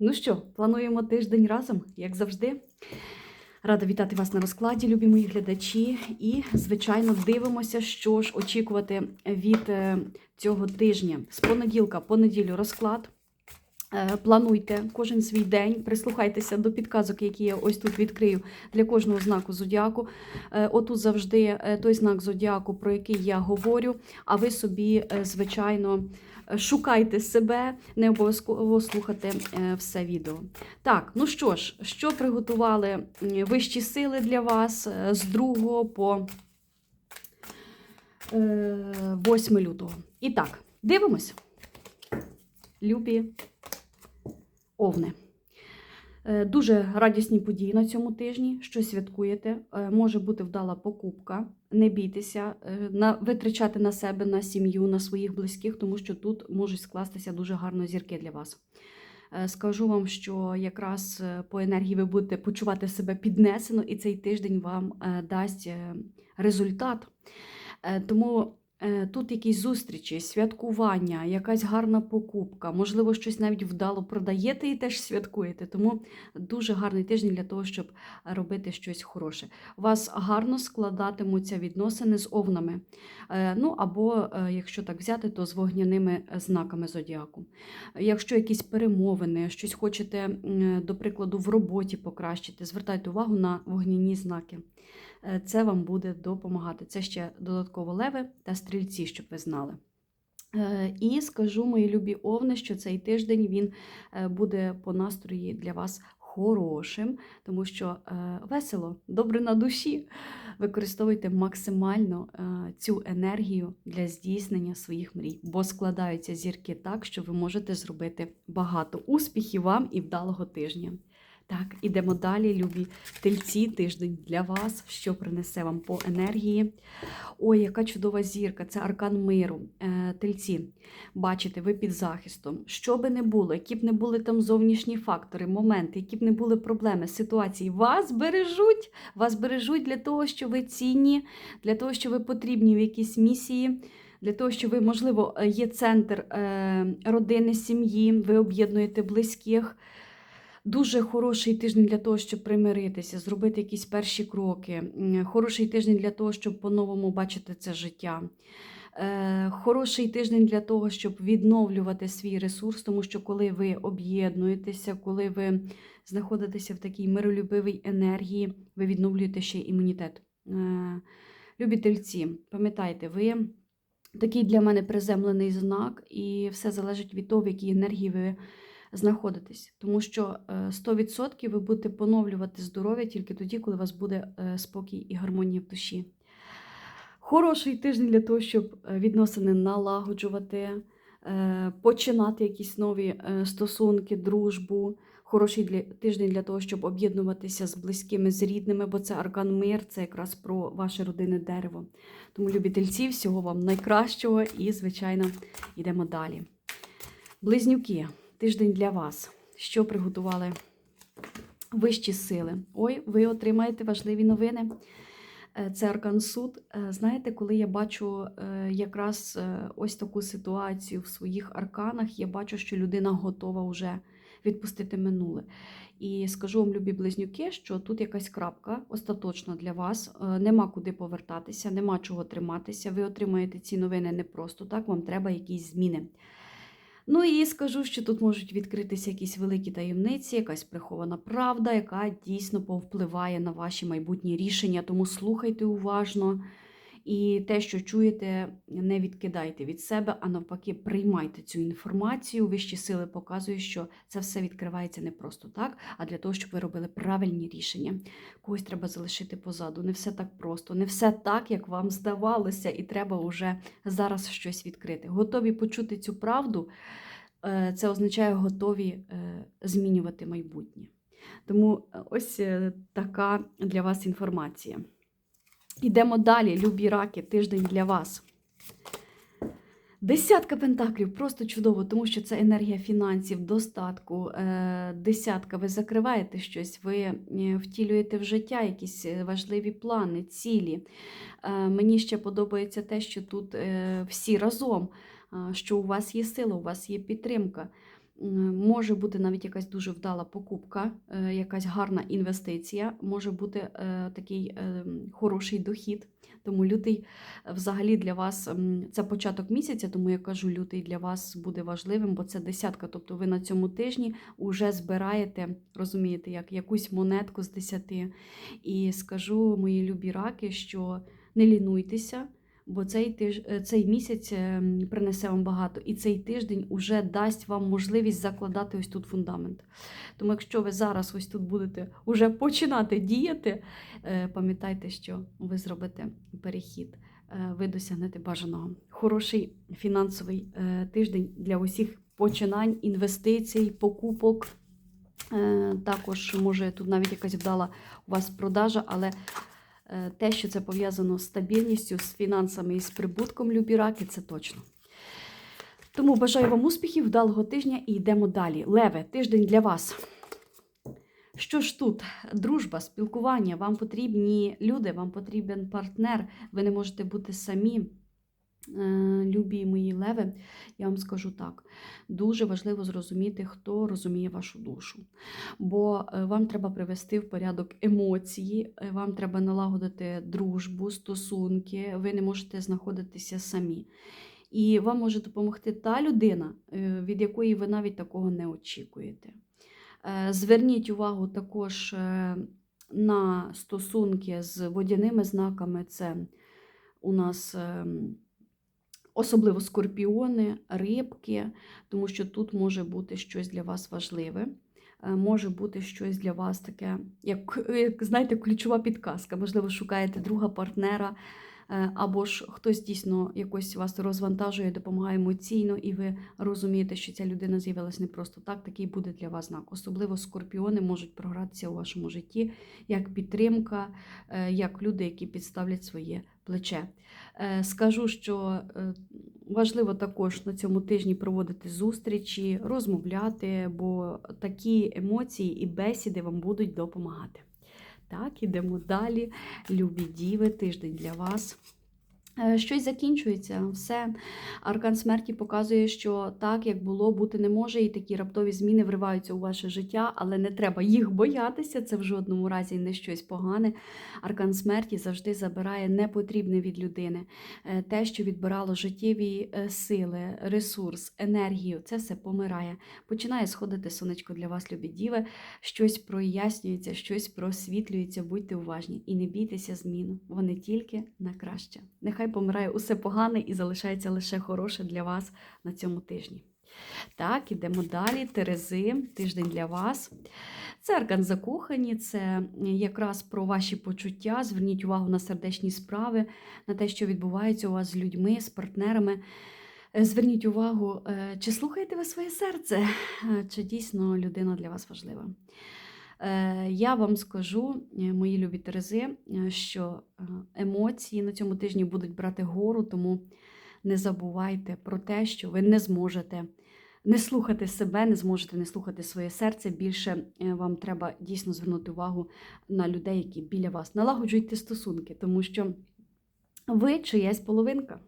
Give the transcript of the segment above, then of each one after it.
Ну що, плануємо тиждень разом, як завжди. Рада вітати вас на розкладі, любі мої глядачі. І, звичайно, дивимося, що ж очікувати від е, цього тижня. З понеділка по неділю розклад. Е, Плануйте кожен свій день, прислухайтеся до підказок, які я ось тут відкрию для кожного знаку зодіаку. Е, Отут завжди е, той знак зодіаку, про який я говорю. А ви собі, звичайно, шукайте себе, не обов'язково слухати все відео. Так, ну що ж, що приготували вищі сили для вас з 2 по е, 8 лютого. І так, дивимось. Любі овни. Е, Дуже радісні події на цьому тижні. Що святкуєте? Е, Може бути вдала покупка. Не бійтеся, е, витрачати на себе, на сім'ю, на своїх близьких, тому що тут можуть скластися дуже гарно зірки для вас. Скажу вам, що якраз по енергії ви будете почувати себе піднесено, і цей тиждень вам дасть результат. Тому тут якісь зустрічі, святкування, якась гарна покупка, можливо, щось навіть вдало продаєте і теж святкуєте. Тому дуже гарний тиждень для того, щоб робити щось хороше. У вас гарно складатимуться відносини з овнами. Е, Ну або, е, якщо так взяти, то з вогняними знаками зодіаку. Якщо якісь перемовини, щось хочете, до прикладу, в роботі покращити, звертайте увагу на вогняні знаки. Е, Це вам буде допомагати. Це ще додатково леви та стрільці, щоб ви знали. Е, І скажу, мої любі овни, що цей тиждень він е, буде по настрої для вас хорошим, тому що весело, добре на душі. Використовуйте максимально цю енергію для здійснення своїх мрій, бо складаються зірки так, що ви можете зробити багато успіхів вам і вдалого тижня. Так, ідемо далі, любі тельці, тиждень для вас, що принесе вам по енергії. Ой, яка чудова зірка! Це аркан миру. Е, Тельці, бачите, ви під захистом. Що би не було, які б не були там зовнішні фактори, моменти, які б не були проблеми, ситуації, вас бережуть, вас бережуть для того, що ви цінні, для того, що ви потрібні в якійсь місії. Для того, що ви, можливо, є центр е, родини, сім'ї, ви об'єднуєте близьких. Дуже хороший тиждень для того, щоб примиритися, зробити якісь перші кроки. Хороший тиждень для того, щоб по-новому бачити це життя. Е, Хороший тиждень для того, щоб відновлювати свій ресурс, тому що коли ви об'єднуєтеся, коли ви знаходитеся в такій миролюбивій енергії, ви відновлюєте ще імунітет. Е, Любі тельці, пам'ятайте, ви такий для мене приземлений знак, і все залежить від того, в якій енергії ви знаходитесь. Тому що е, 100% ви будете поновлювати здоров'я тільки тоді, коли у вас буде е, спокій і гармонія в душі. Хороший тиждень для того, щоб е, відносини налагоджувати, е, починати якісь нові е, стосунки, дружбу. Хороший для, тиждень для того, щоб об'єднуватися з близькими, з рідними, бо це аркан мир, це якраз про ваше родинне дерево. Тому, любі тельці, всього вам найкращого і, звичайно, йдемо далі. Близнюки, тиждень для вас. Що приготували вищі сили? Ой, ви отримаєте важливі новини. Е, Це Аркан Суд. Е, Знаєте, коли я бачу е, якраз ось таку ситуацію в своїх арканах, я бачу, що людина готова вже відпустити минуле. І скажу вам, любі близнюки, що тут якась крапка остаточно для вас. Нема куди повертатися, нема чого триматися. Ви отримаєте ці новини не просто так, вам треба якісь зміни. Ну і скажу, що тут можуть відкритися якісь великі таємниці, якась прихована правда, яка дійсно повпливає на ваші майбутні рішення. Тому слухайте уважно і те, що чуєте, не відкидайте від себе, а навпаки, приймайте цю інформацію. Вищі сили показують, що це все відкривається не просто так, а для того, щоб ви робили правильні рішення. Когось треба залишити позаду. Не все так просто, не все так, як вам здавалося, і треба вже зараз щось відкрити. Готові почути цю правду. Е, Це означає готові е, змінювати майбутнє. Тому е, ось така для вас інформація. Йдемо далі, любі раки, тиждень для вас. Десятка пентаклів просто чудово, тому що це енергія фінансів, достатку. Е, Десятка, ви закриваєте щось, ви е, втілюєте в життя якісь е, важливі плани, цілі. Мені ще подобається те, що тут всі разом, що у вас є сила, у вас є підтримка. Може бути навіть якась дуже вдала покупка, е, якась гарна інвестиція, може бути е, такий е, хороший дохід. Тому лютий взагалі для вас це початок місяця, тому я кажу, лютий для вас буде важливим, бо це десятка. Тобто ви на цьому тижні вже збираєте, розумієте, як якусь монетку з десяти. І скажу, мої любі раки, що не лінуйтеся, бо цей тиж... е, цей місяць ем, принесе вам багато, і цей тиждень уже дасть вам можливість закладати ось тут фундамент. Тому, якщо ви зараз ось тут будете уже починати діяти, е, пам'ятайте, що ви зробите перехід. е, Ви досягнете бажаного. Хороший фінансовий тиждень для усіх починань, інвестицій, покупок. Також може тут навіть якась вдала у вас продажа, але те, що це пов'язано з стабільністю, з фінансами і з прибутком любі раки, це точно. Тому бажаю вам успіхів, вдалого тижня і йдемо далі. Леве, тиждень для вас. Що ж тут? Дружба, спілкування, вам потрібні люди, вам потрібен партнер, ви не можете бути самі. Е, Любі мої леви, я вам скажу так: дуже важливо зрозуміти, хто розуміє вашу душу. Бо е, вам треба привести в порядок емоції, е, вам треба налагодити дружбу, стосунки, ви не можете знаходитися самі. І вам може допомогти та людина, від якої ви навіть такого не очікуєте. Зверніть увагу також на стосунки з водяними знаками. Це у нас ем, особливо скорпіони, рибки, тому що тут може бути щось для вас важливе. Е, Може бути щось для вас таке, як, як знаєте, ключова підказка. Можливо, шукаєте друга партнера, е, або ж хтось дійсно якось вас розвантажує, допомагає емоційно, і ви розумієте, що ця людина з'явилась не просто так. Такий буде для вас знак. Особливо скорпіони можуть програтися у вашому житті як підтримка, е, як люди, які підставлять своє плече. Е, Скажу, що е, важливо також на цьому тижні проводити зустрічі, розмовляти, бо такі емоції і бесіди вам будуть допомагати. Так, ідемо далі. Любі діви, тиждень для вас. Е, Щось закінчується, все. Аркан смерті показує, що так, як було, бути не може, і такі раптові зміни вриваються у ваше життя, але не треба їх боятися. Це в жодному разі не щось погане. Аркан смерті завжди забирає непотрібне від людини. Е, Те, що відбирало життєві е, сили, ресурс, енергію, це все помирає. Починає сходити сонечко для вас, любі діви. Щось прояснюється, щось просвітлюється. Будьте уважні і не бійтеся змін. Вони тільки на краще. Нехай помирає усе погане і залишається лише хороше для вас на цьому тижні. Так, ідемо далі. Терези, тиждень для вас. Це аркан закохані, це якраз про ваші почуття. Зверніть увагу на сердечні справи, на те, що відбувається у вас з людьми, з партнерами. Е, Зверніть увагу, е, чи слухаєте ви своє серце, Е, чи дійсно людина для вас важлива. Е, Я вам скажу, е, мої любі Терези, е, що емоції на цьому тижні будуть брати гору, тому не забувайте про те, що ви не зможете не слухати себе, не зможете не слухати своє серце. Більше вам треба дійсно звернути увагу на людей, які біля вас. Налагоджуйте стосунки, тому що ви чиясь половинка.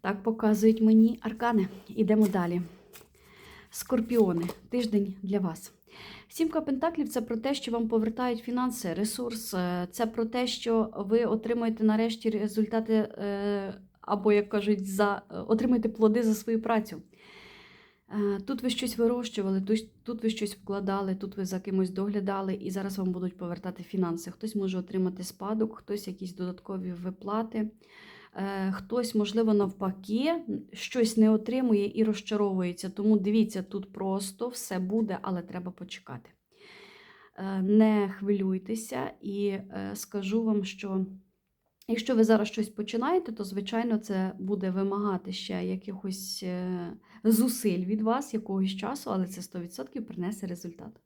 Так показують мені аркани. Ідемо далі. Скорпіони, тиждень для вас. Сімка Пентаклів це про те, що вам повертають фінанси, ресурс. е, Це про те, що ви отримуєте нарешті результати, е, або, як кажуть, за, е, отримуєте плоди за свою працю. Тут ви щось вирощували, тут, тут ви щось вкладали, тут ви за кимось доглядали, і зараз вам будуть повертати фінанси. Хтось може отримати спадок, хтось якісь додаткові виплати. Е, Хтось, можливо, навпаки, щось не отримує і розчаровується. Тому дивіться, тут просто все буде, але треба почекати. Е, Не хвилюйтеся і е, скажу вам, що якщо ви зараз щось починаєте, то, звичайно, це буде вимагати ще якихось зусиль від вас, якогось часу, але це 100% принесе результат.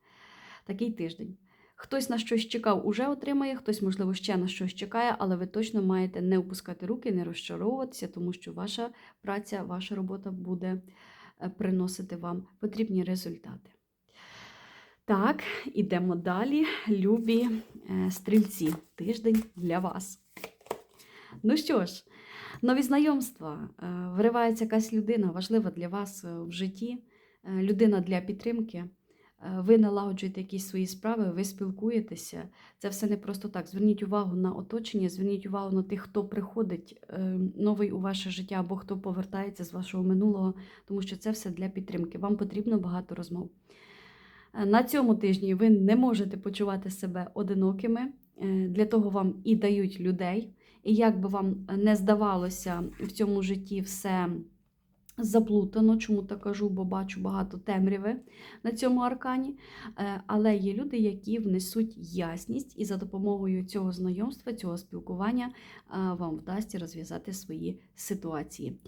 Такий тиждень. Хтось на щось чекав, уже отримає, хтось, можливо, ще на щось чекає, але ви точно маєте не опускати руки, не розчаровуватися, тому що ваша праця, ваша робота буде е, приносити вам потрібні результати. Так, ідемо далі. Любі е, стрільці. Тиждень для вас. Ну що ж, нові знайомства. Е, Вривається якась людина, важлива для вас в житті. людина для підтримки. Е, Ви налагоджуєте якісь свої справи, ви спілкуєтеся. Це все не просто так. Зверніть увагу на оточення, зверніть увагу на тих, хто приходить е, новий у ваше життя або хто повертається з вашого минулого, тому що це все для підтримки. Вам потрібно багато розмов. Е, На цьому тижні ви не можете почувати себе одинокими. Для того вам і дають людей. І як би вам не здавалося в цьому житті все заплутано, чому так кажу, бо бачу багато темряви на цьому аркані. Е, Але є люди, які внесуть ясність, і за допомогою цього знайомства, цього спілкування е, вам вдасться розв'язати свої ситуації.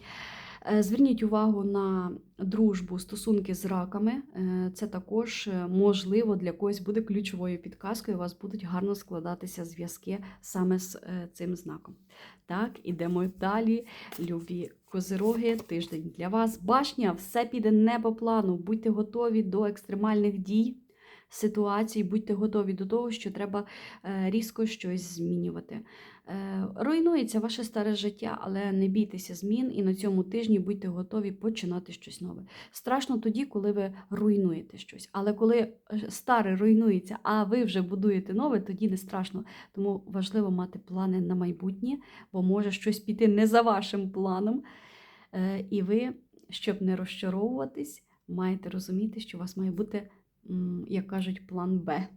Е, Зверніть увагу на дружбу, стосунки з раками. Е, Це також е, можливо для когось буде ключовою підказкою. У вас будуть гарно складатися зв'язки саме з цим знаком. Так, ідемо далі. Любі козироги, тиждень для вас. Башня, все піде не по плану. Будьте готові до екстремальних дій. Ситуацій, будьте готові до того, що треба е, різко щось змінювати. Е, Руйнується ваше старе життя, але не бійтеся змін і на цьому тижні будьте готові починати щось нове. Страшно тоді, коли ви руйнуєте щось. Але коли е, старе руйнується, а ви вже будуєте нове, тоді не страшно. Тому важливо мати плани на майбутнє, бо може щось піти не за вашим планом. І ви, щоб не розчаровуватись, маєте розуміти, що у вас має бути, як кажуть, план Б.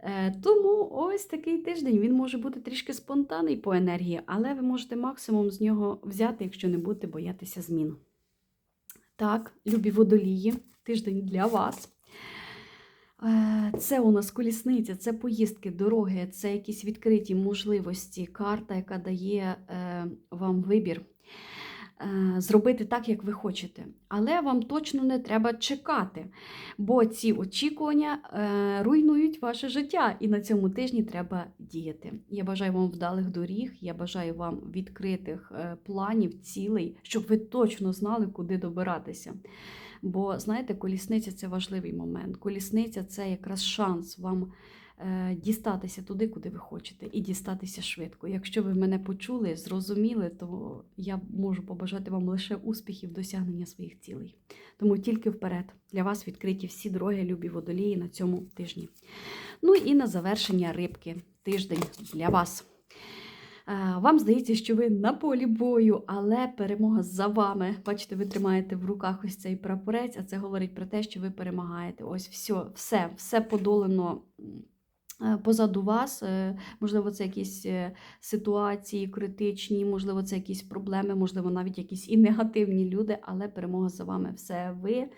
Е, Тому ось такий тиждень він може бути трішки спонтанний по енергії, але ви можете максимум з нього взяти, якщо не будете боятися змін. Так, любі водолії, тиждень для вас. Е, Це у нас колісниця, це поїздки, дороги, це якісь відкриті можливості, карта, яка дає е, вам вибір зробити так, як ви хочете. Але вам точно не треба чекати, бо ці очікування е, руйнують ваше життя, і на цьому тижні треба діяти. Я бажаю вам вдалих доріг, я бажаю вам відкритих е, планів, цілей, щоб ви точно знали, куди добиратися. Бо, знаєте, колісниця це важливий момент. Колісниця це якраз шанс вам е, дістатися туди, куди ви хочете, і дістатися швидко. Якщо ви мене почули, зрозуміли, то я можу побажати вам лише успіхів досягнення своїх цілей. Тому тільки вперед для вас відкриті всі дороги, любі водолії на цьому тижні. Ну і на завершення рибки тиждень для вас. Е, Вам здається, що ви на полі бою, але перемога за вами. Бачите, ви тримаєте в руках ось цей прапорець, а це говорить про те, що ви перемагаєте. Ось все, все, все подолано е, позаду вас. Е, Можливо, це якісь е, ситуації критичні, можливо, це якісь проблеми, можливо, навіть якісь і негативні люди, але перемога за вами. Все ви.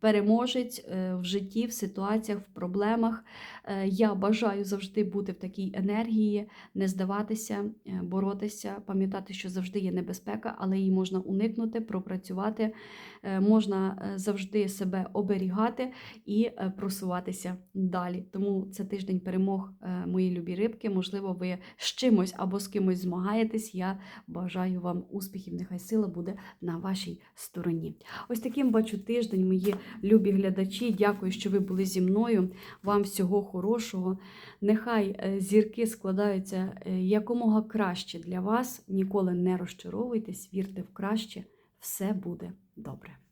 Переможець е, в житті, в ситуаціях, в проблемах. Е, Я бажаю завжди бути в такій енергії, не здаватися, е, боротися, пам'ятати, що завжди є небезпека, але її можна уникнути, пропрацювати, можна завжди себе оберігати і просуватися далі. Тому це тиждень перемог, е, мої любі рибки. Можливо, ви з чимось або з кимось змагаєтесь. Я бажаю вам успіхів. Нехай сила буде на вашій стороні. Ось таким бачу тиждень, мої любі глядачі. Дякую, що ви були зі мною. Вам всього хорошого. Нехай е, зірки складаються е, якомога краще для вас. Ніколи не розчаровуйтесь, вірте в краще. Все буде добре.